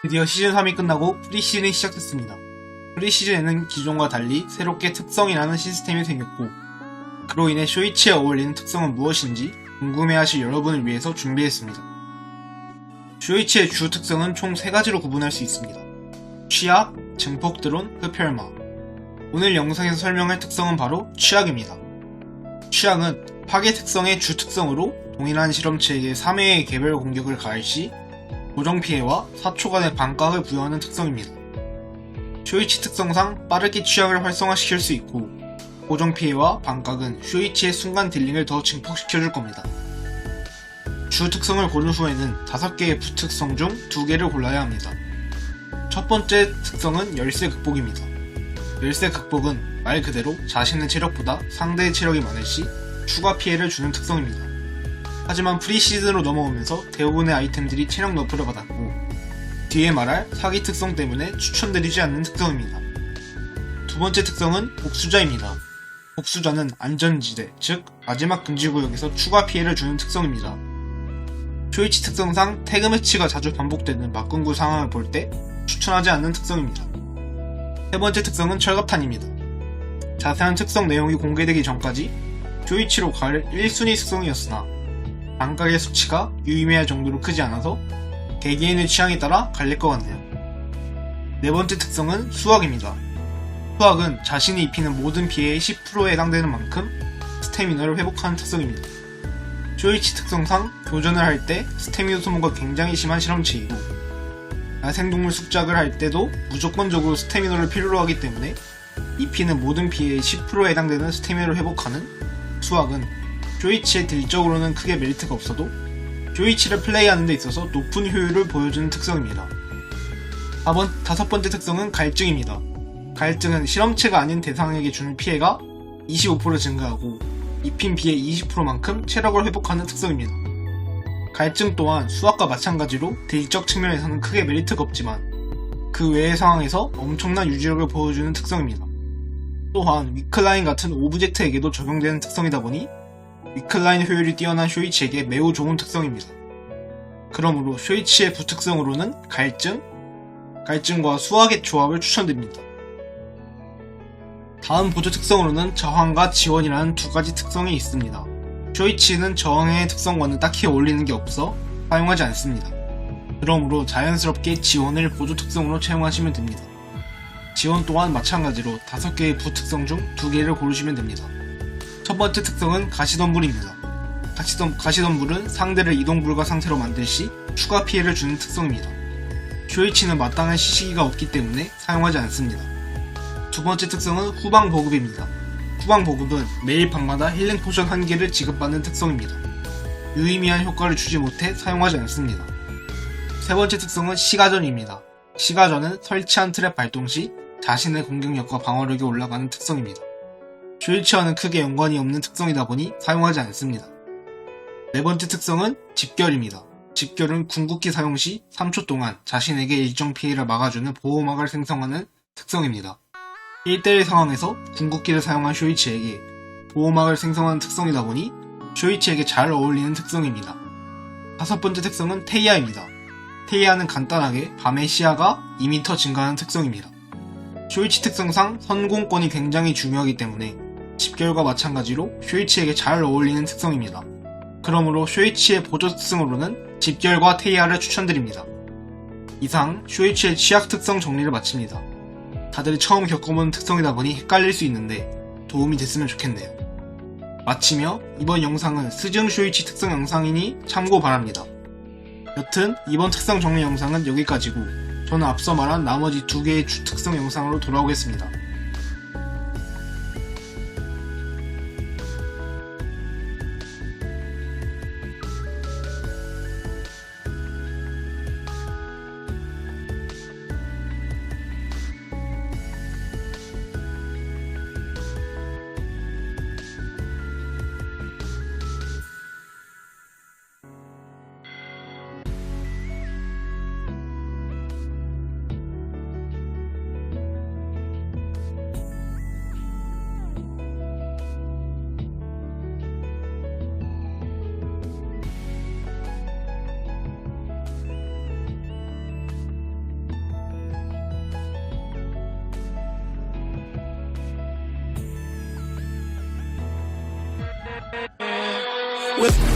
드디어 시즌 3이 끝나고 프리시즌이 시작됐습니다. 프리시즌에는 기존과 달리 새롭게 특성이라는 시스템이 생겼고 그로 인해 쇼이치에 어울리는 특성은 무엇인지 궁금해하실 여러분을 위해서 준비했습니다. 쇼이치의 주 특성은 총 3가지로 구분할 수 있습니다. 취약, 증폭 드론, 흡혈마. 오늘 영상에서 설명할 특성은 바로 취약입니다. 취약은 파괴 특성의 주 특성으로 동일한 실험체에게 3회의 개별 공격을 가할 시 고정 피해와 4초간의 반각을 부여하는 특성입니다. 쇼이치 특성상 빠르게 취약을 활성화시킬 수 있고 고정 피해와 반각은 쇼이치의 순간 딜링을 더 증폭시켜줄 겁니다. 주 특성을 고른 후에는 5개의 부특성 중 2개를 골라야 합니다. 첫 번째 특성은 열쇠 극복입니다. 열쇠 극복은 말 그대로 자신의 체력보다 상대의 체력이 많을 시 추가 피해를 주는 특성입니다. 하지만 프리시즌으로 넘어오면서 대부분의 아이템들이 체력 너프를 받았고 뒤에 말할 사기 특성 때문에 추천드리지 않는 특성입니다. 두 번째 특성은 복수자입니다. 복수자는 안전지대, 즉 마지막 금지구역에서 추가 피해를 주는 특성입니다. 쇼이치 특성상 태그 매치가 자주 반복되는 막군구 상황을 볼 때 추천하지 않는 특성입니다. 세 번째 특성은 철갑탄입니다. 자세한 특성 내용이 공개되기 전까지 쇼이치로 갈 1순위 특성이었으나 반각의 수치가 유의미할 정도로 크지 않아서 개개인의 취향에 따라 갈릴 것 같네요. 네 번째 특성은 수학입니다. 수학은 자신이 입히는 모든 피해의 10%에 해당되는 만큼 스태미너를 회복하는 특성입니다. 쇼이치 특성상 교전을 할 때 스태미너 소모가 굉장히 심한 실험체이고 야생동물 숙작을 할 때도 무조건적으로 스태미너를 필요로 하기 때문에 입히는 모든 피해의 10%에 해당되는 스태미너를 회복하는 수학은 쇼이치의 딜적으로는 크게 메리트가 없어도 쇼이치를 플레이하는 데 있어서 높은 효율을 보여주는 특성입니다. 4번, 다섯 번째 특성은 갈증입니다. 갈증은 실험체가 아닌 대상에게 주는 피해가 25% 증가하고 입힌 피해 20%만큼 체력을 회복하는 특성입니다. 갈증 또한 수학과 마찬가지로 딜적 측면에서는 크게 메리트가 없지만 그 외의 상황에서 엄청난 유지력을 보여주는 특성입니다. 또한 위클라인 같은 오브젝트에게도 적용되는 특성이다 보니 위클라인 효율이 뛰어난 쇼이치에게 매우 좋은 특성입니다. 그러므로 쇼이치의 부특성으로는 갈증, 갈증과 수학의 조합을 추천드립니다. 다음 보조 특성으로는 저항과 지원이라는 두 가지 특성이 있습니다. 쇼이치는 저항의 특성과는 딱히 어울리는 게 없어 사용하지 않습니다. 그러므로 자연스럽게 지원을 보조 특성으로 채용하시면 됩니다. 지원 또한 마찬가지로 5개의 부특성 중 2개를 고르시면 됩니다. 첫 번째 특성은 가시덤불입니다. 가시덤, 가시덤불은 상대를 이동 불가 상태로 만들 시 추가 피해를 주는 특성입니다. 쇼이치는 마땅한 시시기가 없기 때문에 사용하지 않습니다. 두 번째 특성은 후방 보급입니다. 후방 보급은 매일 밤마다 힐링 포션 한 개를 지급받는 특성입니다. 유의미한 효과를 주지 못해 사용하지 않습니다. 세 번째 특성은 시가전입니다. 시가전은 설치한 트랩 발동 시 자신의 공격력과 방어력이 올라가는 특성입니다. 쇼이치와는 크게 연관이 없는 특성이다 보니 사용하지 않습니다. 네 번째 특성은 집결입니다. 집결은 궁극기 사용 시 3초 동안 자신에게 일정 피해를 막아주는 보호막을 생성하는 특성입니다. 1대1 상황에서 궁극기를 사용한 쇼이치에게 보호막을 생성하는 특성이다 보니 쇼이치에게 잘 어울리는 특성입니다. 다섯 번째 특성은 테이아입니다. 테이아는 간단하게 밤의 시야가 2m 증가하는 특성입니다. 쇼이치 특성상 선공권이 굉장히 중요하기 때문에 집결과 마찬가지로 쇼이치에게 잘 어울리는 특성입니다. 그러므로 쇼이치의 보조 특성으로는 집결과 테이아를 추천드립니다. 이상 쇼이치의 취약 특성 정리를 마칩니다. 다들 처음 겪어보는 특성이다 보니 헷갈릴 수 있는데 도움이 됐으면 좋겠네요. 마치며 이번 영상은 스증 쇼이치 특성 영상이니 참고 바랍니다. 여튼 이번 특성 정리 영상은 여기까지고 저는 앞서 말한 나머지 두 개의 주 특성 영상으로 돌아오겠습니다. With